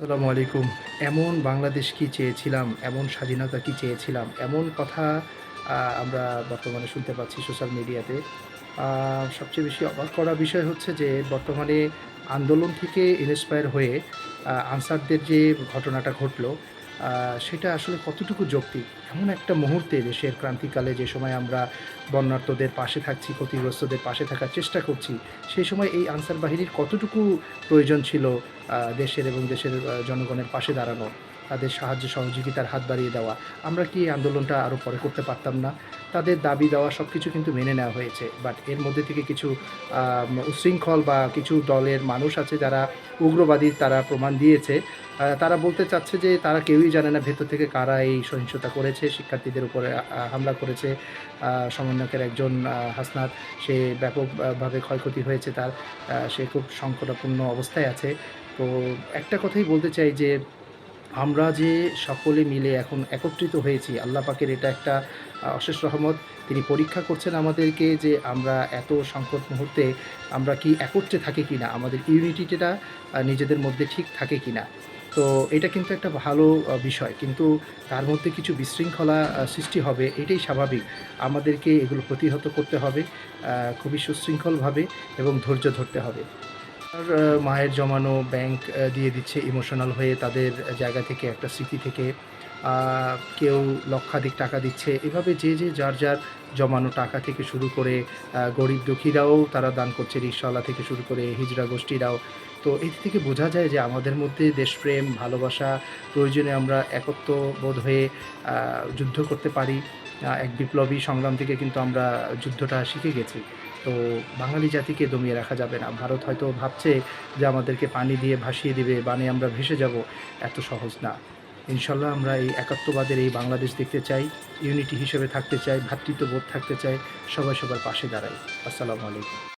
আসসালামু আলাইকুম। এমন বাংলাদেশ কি চেয়েছিলাম? এমন স্বাধীনতা কি চেয়েছিলাম? এমন কথা আমরা বর্তমানে শুনতে পাচ্ছি সোশ্যাল মিডিয়াতে। সবচেয়ে বেশি অবাক করা বিষয় হচ্ছে যে, বর্তমানে আন্দোলন থেকে ইন্সপায়ার হয়ে আনসারদের যে ঘটনাটা ঘটলো সেটা আসলে কতটুকু যৌক্তিক? এমন একটা মুহূর্তে দেশের ক্রান্তিকালে যে সময় আমরা বন্যার্থদের পাশে থাকছি, ক্ষতিগ্রস্তদের পাশে থাকার চেষ্টা করছি, সেই সময় এই আনসার বাহিনীর কতটুকু প্রয়োজন ছিল দেশের এবং দেশের জনগণের পাশে দাঁড়ানো তাদের সাহায্য সহযোগিতার হাত বাড়িয়ে দেওয়া। আমরা কি এই আন্দোলনটা আরও পরে করতে পারতাম না? তাদের দাবি দেওয়া সব কিছু কিন্তু মেনে নেওয়া হয়েছে। বাট এর মধ্যে থেকে কিছু আম, উচ্ছৃঙ্খল বা কিছু দলের মানুষ আছে যারা উগ্রবাদী তারা প্রমাণ দিয়েছে। তারা বলতে চাচ্ছে যে তারা কেউই জানে না ভেতর থেকে কারা এই সহিংসতা করেছে। শিক্ষার্থীদের উপরে হামলা করেছে। সমন্বয়কের একজন হাসনাত সে ব্যাপকভাবে ক্ষয়ক্ষতি হয়েছে তার। সে খুব সংকটাপূর্ণ অবস্থায় আছে। তো একটা কথাই বলতে চাই যে আমরা যে সকলে মিলে এখন একত্রিত হয়েছি, আল্লাহ পাকের এটা একটা অশেষ রহমত। তিনি পরীক্ষা করছেন আমাদেরকে যে আমরা এত সংকট মুহূর্তে আমরা কি একত্রে থাকি কি না আমাদের ইউনিটিটা নিজেদের মধ্যে ঠিক থাকে কি না তো এটা কিন্তু একটা ভালো বিষয়। কিন্তু তার মধ্যে কিছু বিশৃঙ্খলা সৃষ্টি হবে, এটাই স্বাভাবিক। আমাদেরকে এগুলো প্রতিহত করতে হবে খুবই সুশৃঙ্খলভাবে এবং ধৈর্য ধরতে হবে। মায়ের জমানো ব্যাংক দিয়ে দিচ্ছে ইমোশনাল হয়ে তাদের জায়গা থেকে একটা স্মৃতি থেকে। কেউ লক্ষাধিক টাকা দিচ্ছে। এভাবে যে যে যার যার জমানো টাকা থেকে শুরু করে গরিব দুঃখীরাও তারা দান করছে, রিক্সাওয়ালা থেকে শুরু করে হিজড়া গোষ্ঠীরাও। তো এর থেকে বোঝা যায় যে আমাদের মধ্যে দেশপ্রেম, ভালোবাসা প্রয়োজনে আমরা একত্র বোধ হয়ে যুদ্ধ করতে পারি। এক বিপ্লবী সংগ্রাম থেকে কিন্তু আমরা যুদ্ধটা শিখে গেছি। তো বাঙালি জাতিকে দমিয়ে রাখা যাবে না। ভারত হয়তো ভাবছে যে আমাদেরকে পানি দিয়ে ভাসিয়ে দিবে, বানে আমরা ভেসে যাব। এত সহজ না। ইনশাল্লাহ আমরা এই একাত্মবাদের এই বাংলাদেশ দেখতে চাই, ইউনিটি হিসেবে থাকতে চাই ভ্রাতৃত্ববোধ থাকতে চাই, সবাই সবার পাশে দাঁড়াই। আসসালামু আলাইকুম।